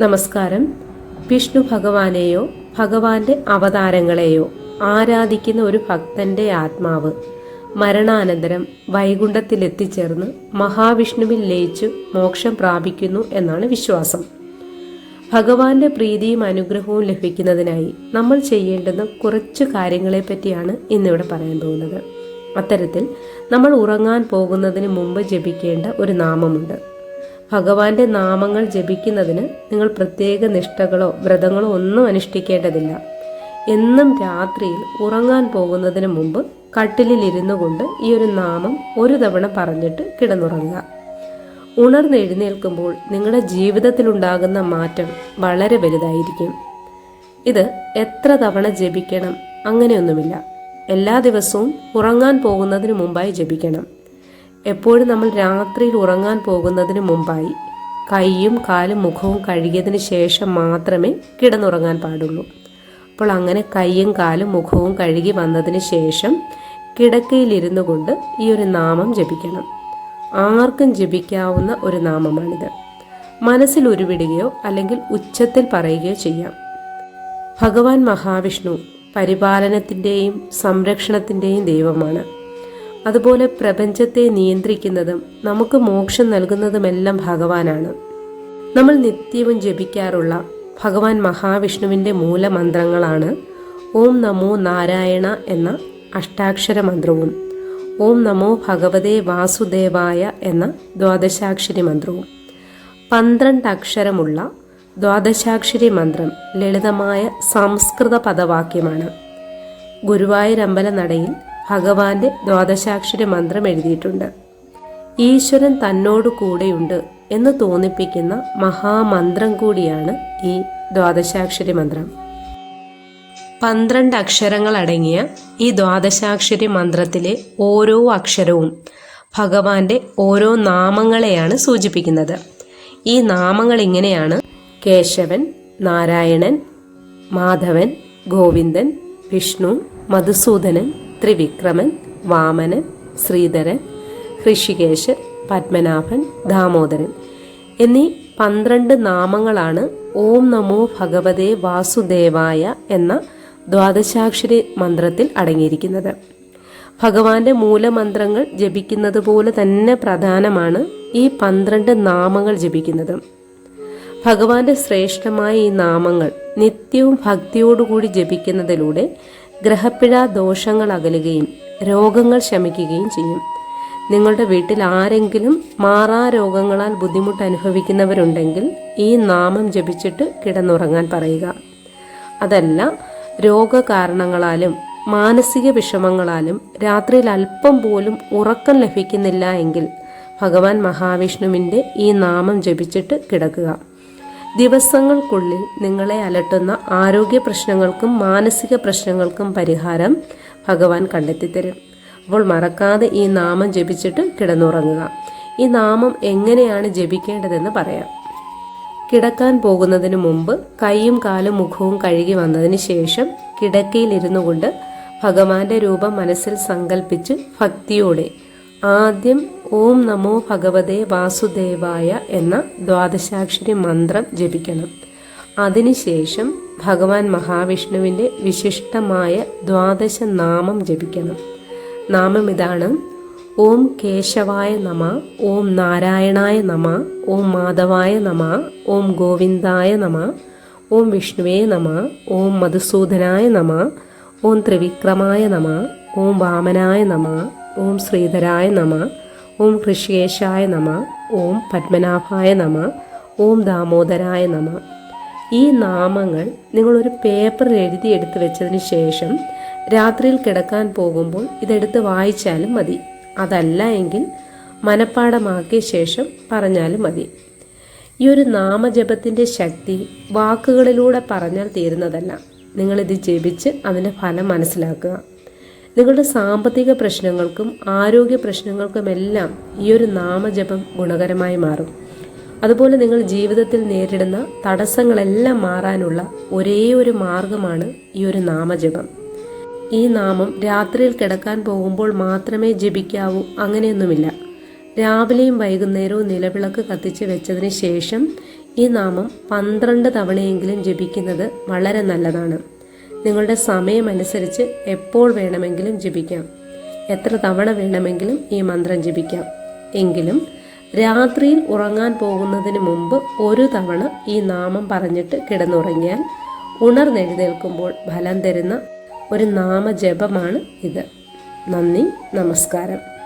നമസ്കാരം. വിഷ്ണു ഭഗവാനെയോ ഭഗവാന്റെ അവതാരങ്ങളെയോ ആരാധിക്കുന്ന ഒരു ഭക്തന്റെ ആത്മാവ് മരണാനന്തരം വൈകുണ്ഠത്തിൽ വൈകുണ്ഠത്തിലെത്തിച്ചേർന്ന് മഹാവിഷ്ണുവിൽ ലയിച്ചു മോക്ഷം പ്രാപിക്കുന്നു എന്നാണ് വിശ്വാസം. ഭഗവാന്റെ പ്രീതിയും അനുഗ്രഹവും ലഭിക്കുന്നതിനായി നമ്മൾ ചെയ്യേണ്ടുന്ന കുറച്ച് കാര്യങ്ങളെ പറ്റിയാണ് ഇന്നിവിടെ പറയാൻ പോകുന്നത്. അത്തരത്തിൽ നമ്മൾ ഉറങ്ങാൻ പോകുന്നതിന് മുമ്പ് ജപിക്കേണ്ട ഒരു നാമമുണ്ട്. ഭഗവാന്റെ നാമങ്ങൾ ജപിക്കുന്നതിന് നിങ്ങൾ പ്രത്യേക നിഷ്ഠകളോ വ്രതങ്ങളോ ഒന്നും അനുഷ്ഠിക്കേണ്ടതില്ല. എന്നും രാത്രിയിൽ ഉറങ്ങാൻ പോകുന്നതിന് മുമ്പ് കട്ടിലിൽ ഇരുന്നു കൊണ്ട് ഈ ഒരു നാമം ഒരു തവണ പറഞ്ഞിട്ട് കിടന്നുറങ്ങുക. ഉണർന്നെഴുന്നേൽക്കുമ്പോൾ നിങ്ങളുടെ ജീവിതത്തിലുണ്ടാകുന്ന മാറ്റം വളരെ വലുതായിരിക്കും. ഇത് എത്ര തവണ ജപിക്കണം അങ്ങനെയൊന്നുമില്ല. എല്ലാ ദിവസവും ഉറങ്ങാൻ പോകുന്നതിന് മുമ്പായി ജപിക്കണം. എപ്പോഴും നമ്മൾ രാത്രിയിൽ ഉറങ്ങാൻ പോകുന്നതിന് മുമ്പായി കൈയും കാലും മുഖവും കഴുകിയതിന് ശേഷം മാത്രമേ കിടന്നുറങ്ങാൻ പാടുള്ളൂ. അപ്പോൾ അങ്ങനെ കൈയും കാലും മുഖവും കഴുകി വന്നതിന് ശേഷം കിടക്കയിലിരുന്നു കൊണ്ട് ഈ ഒരു നാമം ജപിക്കണം. ആർക്കും ജപിക്കാവുന്ന ഒരു നാമമാണിത്. മനസ്സിൽ ഉരുവിടുകയോ അല്ലെങ്കിൽ ഉച്ചത്തിൽ പറയുകയോ ചെയ്യാം. ഭഗവാൻ മഹാവിഷ്ണു പരിപാലനത്തിന്റെയും സംരക്ഷണത്തിന്റെയും ദൈവമാണ്. അതുപോലെ പ്രപഞ്ചത്തെ നിയന്ത്രിക്കുന്നതും നമുക്ക് മോക്ഷം നൽകുന്നതുമെല്ലാം ഭഗവാനാണ്. നമ്മൾ നിത്യവും ജപിക്കാറുള്ള ഭഗവാൻ മഹാവിഷ്ണുവിന്റെ മൂലമന്ത്രങ്ങളാണ് ഓം നമോ നാരായണ എന്ന അഷ്ടാക്ഷര മന്ത്രവും ഓം നമോ ഭഗവതേ വാസുദേവായ എന്ന ദ്വാദശാക്ഷരി മന്ത്രവും. പന്ത്രണ്ട് അക്ഷരമുള്ള ദ്വാദശാക്ഷരി മന്ത്രം ലളിതമായ സംസ്കൃത പദവാക്യമാണ്. ഗുരുവായൂരമ്പല നടയിൽ ഭഗവാന്റെ ദ്വാദശാക്ഷര മന്ത്രം എഴുതിയിട്ടുണ്ട്. ഈശ്വരൻ തന്നോട് കൂടെയുണ്ട് എന്ന് തോന്നിപ്പിക്കുന്ന മഹാമന്ത്രം കൂടിയാണ് ഈ ദ്വാദശാക്ഷരി മന്ത്രം. പന്ത്രണ്ട് അക്ഷരങ്ങൾ അടങ്ങിയ ഈ ദ്വാദശാക്ഷരി മന്ത്രത്തിലെ ഓരോ അക്ഷരവും ഭഗവാന്റെ ഓരോ നാമങ്ങളെയാണ് സൂചിപ്പിക്കുന്നത്. ഈ നാമങ്ങൾ ഇങ്ങനെയാണ്. കേശവൻ നാരായണൻ മാധവൻ ഗോവിന്ദൻ വിഷ്ണു മധുസൂദനൻ ത്രിവിക്രമൻ വാമനൻ ശ്രീധരൻ ഋഷികേശൻ പത്മനാഭൻ ദാമോദരൻ എന്നീ പന്ത്രണ്ട് നാമങ്ങളാണ് ഓം നമോ ഭഗവതേ വാസുദേവായ എന്ന ദ്വാദശാക്ഷരി മന്ത്രത്തിൽ അടങ്ങിയിരിക്കുന്നത്. ഭഗവാന്റെ മൂലമന്ത്രങ്ങൾ ജപിക്കുന്നത് പോലെ തന്നെ പ്രധാനമാണ് ഈ പന്ത്രണ്ട് നാമങ്ങൾ ജപിക്കുന്നത്. ഭഗവാന്റെ ശ്രേഷ്ഠമായ ഈ നാമങ്ങൾ നിത്യവും ഭക്തിയോടുകൂടി ജപിക്കുന്നതിലൂടെ ഗ്രഹപ്പിഴ ദോഷങ്ങൾ അകലുകയും രോഗങ്ങൾ ശമിക്കുകയും ചെയ്യും. നിങ്ങളുടെ വീട്ടിൽ ആരെങ്കിലും മാറാ രോഗങ്ങളാൽ ബുദ്ധിമുട്ട് അനുഭവിക്കുന്നവരുണ്ടെങ്കിൽ ഈ നാമം ജപിച്ചിട്ട് കിടന്നുറങ്ങാൻ പറയുക. അതല്ല രോഗകാരണങ്ങളാലും മാനസിക വിഷമങ്ങളാലും രാത്രിയിൽ അല്പം പോലും ഉറക്കം ലഭിക്കുന്നില്ല എങ്കിൽ ഭഗവാൻ മഹാവിഷ്ണുവിന്റെ ഈ നാമം ജപിച്ചിട്ട് കിടക്കുക. ദിവസങ്ങൾക്കുള്ളിൽ നിങ്ങളെ അലട്ടുന്ന ആരോഗ്യ പ്രശ്നങ്ങൾക്കും മാനസിക പ്രശ്നങ്ങൾക്കും പരിഹാരം ഭഗവാൻ കണ്ടെത്തിത്തരും. അപ്പോൾ മറക്കാതെ ഈ നാമം ജപിച്ചിട്ട് കിടന്നുറങ്ങുക. ഈ നാമം എങ്ങനെയാണ് ജപിക്കേണ്ടതെന്ന് പറയാം. കിടക്കാൻ പോകുന്നതിന് മുമ്പ് കൈയും കാലും മുഖവും കഴുകി വന്നതിന് ശേഷം കിടക്കയിലിരുന്നു കൊണ്ട് ഭഗവാന്റെ രൂപം മനസ്സിൽ സങ്കല്പിച്ച് ഭക്തിയോടെ ആദ്യം ഓം നമോ ഭഗവതേ വാസുദേവായ എന്ന ദ്വാദശാക്ഷരി മന്ത്രം ജപിക്കണം. അതിനുശേഷം ഭഗവാൻ മഹാവിഷ്ണുവിന്റെ വിശിഷ്ടമായ ദ്വാദശ നാമം ജപിക്കണം. നാമം ഇതാണ് ഓം കേശവായ നമ ഓം നാരായണായ നമ ഓം മാധവായ നമ ഓം ഗോവിന്ദായ നമ ഓം വിഷ്ണുവേ നമ ഓം മധുസൂദനായ നമ ഓം ത്രിവിക്രമായ നമ ഓം വാമനായ നമ ഓം ശ്രീധരായ നമ ഓം ഋഷികേശായ നമ ഓം പത്മനാഭായ നമ ഓം ദാമോദരായ നമ. ഈ നാമങ്ങൾ നിങ്ങളൊരു പേപ്പറിൽ എടുത്തു വെച്ചതിന് ശേഷം രാത്രിയിൽ കിടക്കാൻ പോകുമ്പോൾ ഇതെടുത്ത് വായിച്ചാലും മതി. അതല്ല എങ്കിൽ മനഃപ്പാടമാക്കിയ ശേഷം പറഞ്ഞാലും മതി. ഈ ഒരു നാമജപത്തിന്റെ ശക്തി വാക്കുകളിലൂടെ പറഞ്ഞാൽ തീരുന്നതല്ല. നിങ്ങളിത് ജപിച്ച് അതിന്റെ ഫലം മനസ്സിലാക്കുക. നിങ്ങളുടെ സാമ്പത്തിക പ്രശ്നങ്ങൾക്കും ആരോഗ്യ പ്രശ്നങ്ങൾക്കുമെല്ലാം ഈ ഒരു നാമജപം ഗുണകരമായി മാറും. അതുപോലെ നിങ്ങൾ ജീവിതത്തിൽ നേരിടുന്ന തടസ്സങ്ങളെല്ലാം മാറാനുള്ള ഒരേ ഒരു മാർഗമാണ് ഈ ഒരു നാമജപം. ഈ നാമം രാത്രിയിൽ കിടക്കാൻ പോകുമ്പോൾ മാത്രമേ ജപിക്കാവൂ അങ്ങനെയൊന്നുമില്ല. രാവിലെയും വൈകുന്നേരവും നിലവിളക്ക് കത്തിച്ച് വെച്ചതിന് ശേഷം ഈ നാമം പന്ത്രണ്ട് തവണയെങ്കിലും ജപിക്കുന്നത് വളരെ നല്ലതാണ്. നിങ്ങളുടെ സമയമനുസരിച്ച് എപ്പോൾ വേണമെങ്കിലും ജപിക്കാം. എത്ര തവണ വേണമെങ്കിലും ഈ മന്ത്രം ജപിക്കാം. എങ്കിലും രാത്രിയിൽ ഉറങ്ങാൻ പോകുന്നതിന് മുമ്പ് ഒരു തവണ ഈ നാമം പറഞ്ഞിട്ട് കിടന്നുറങ്ങിയാൽ ഉണർന്നെഴുന്നേൽക്കുമ്പോൾ ഫലം തരുന്ന ഒരു നാമജപമാണ് ഇത്. നന്ദി നമസ്കാരം.